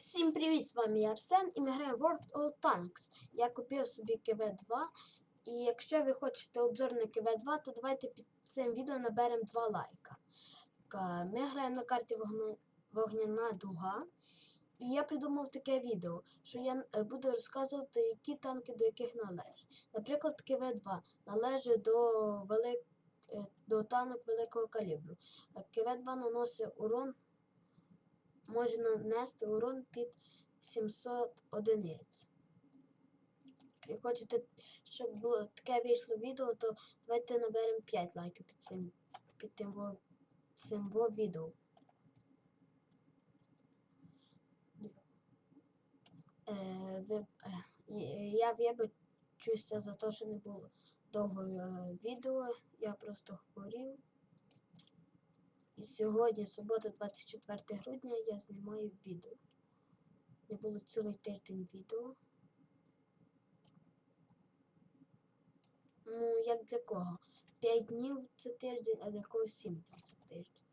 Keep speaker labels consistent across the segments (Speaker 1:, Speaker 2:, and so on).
Speaker 1: Всім привіт! З вами я Арсен і ми граємо World of Tanks. Я купив собі КВ-2. І якщо ви хочете обзор на КВ-2, то давайте під цим відео наберемо 2 лайка. Ми граємо на карті Вогняна Дуга. І я придумав таке відео, що я е, буду розказувати, які танки до яких належать. Наприклад, КВ-2 належить до, велик... е, до танок великого калібру. КВ-2 наносить урон може нанести урон під 700 одиниць. Як хочете, щоб було таке вийшло відео, то давайте наберемо 5 лайків під цим, під тим во, цим во відео. Е, ви, е, я вибачуся за те, що не було довго е, відео. Я просто хворів. І сьогодні, субота, 24 грудня, я знімаю відео. Не було цілий тиждень відео. Ну, як для кого? 5 днів це тиждень, а для когось 7 днів це тиждень.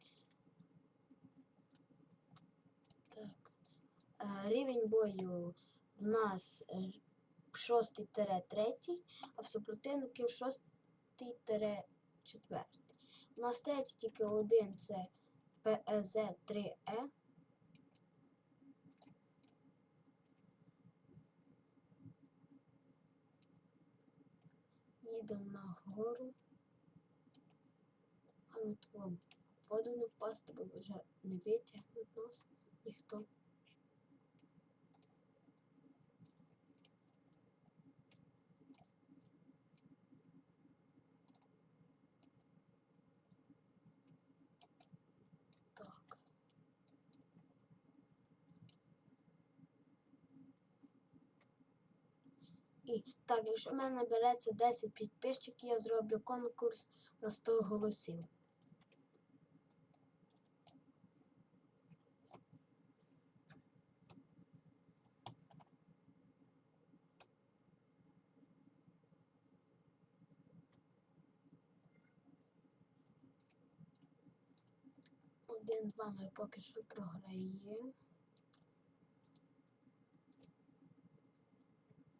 Speaker 1: Так. Е, Рівень бою в нас 6-3, а в супротивників 6-4. У нас третій тільки один це ПЕЗ-3Е. Їдемо на гору. А на твою воду не впасти, бо вже не витягнуть нас ніхто. Так. І так, якщо в мене набереться 10 підписчиків, я зроблю конкурс на 100 голосів. Один-два ми поки що програємо.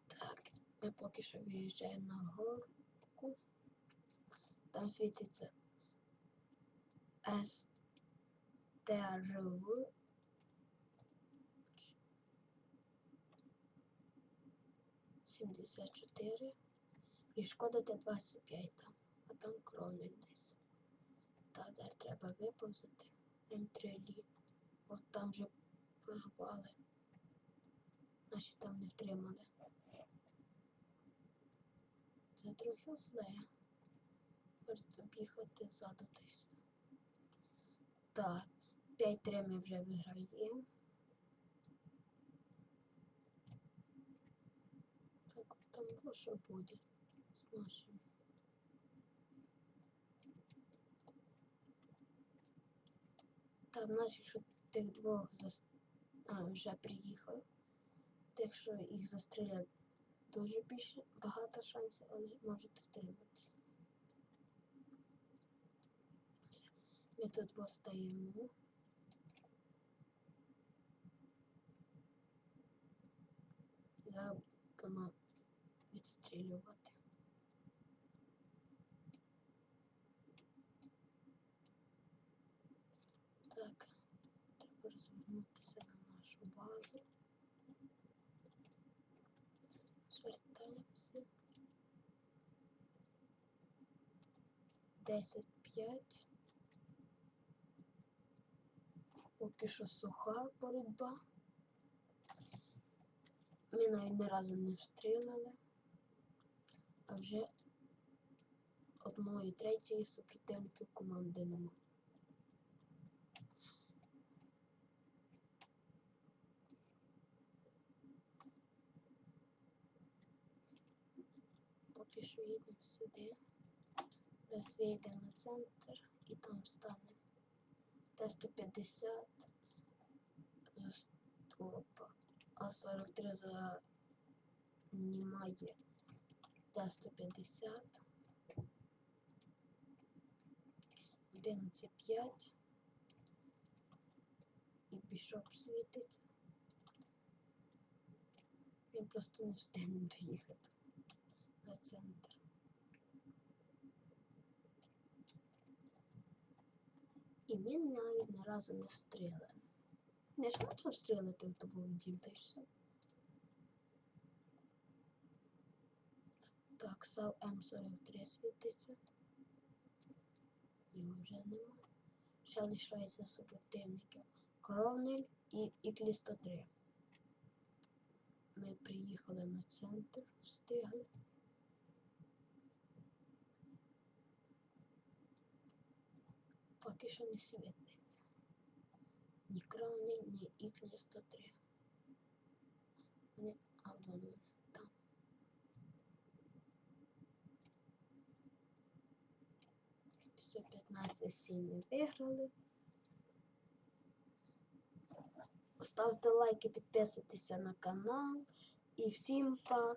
Speaker 1: Так, ми поки що виїжджаємо на горку. Там світиться СТРВ. Сімдесят чотири. І шкода Т-25 там, а там кровний вниз. Так, зараз треба виповзати. М3 лі. От там вже прожвали. Наші там не втримали. Це трохи зле. Можете об'їхати ззаду все. Так, 5-3 ми вже виграємо. Так, там що буде з нашими. Там наші, що тих двох зас... а, вже приїхав. Тих, що їх застрілять дуже більше, багато шансів, але можуть втриматися. Ми тут стоїмо. Я буду відстрілювати. Так, треба розвернутися на нашу базу. Звертаємося. 10-5. Поки що суха боротьба. Ми навіть ні разу не встрілили, а вже одної третьої супротивників команди нема. Поки що їдемо сюди. Зараз вийдемо на центр і там станемо. Т-150 за стопа, а 43 за немає Т-150. 11.5 і бішоп світиться. Він просто не встигне доїхати центр. І ми навіть ні разу не встріли. Не ж можна встрілити в дім, та й. Так, САУ М43 світиться. Його вже нема. Ще лишається супротивників. Кровнель і Іклі 103. Ми приїхали на центр, встигли. Поки що не світиться. Ні Кровнель, ні Іклі 103. Вони, вони там. Все, 15-7 ми виграли. Ставте лайки, підписуйтеся на канал. І всім пока.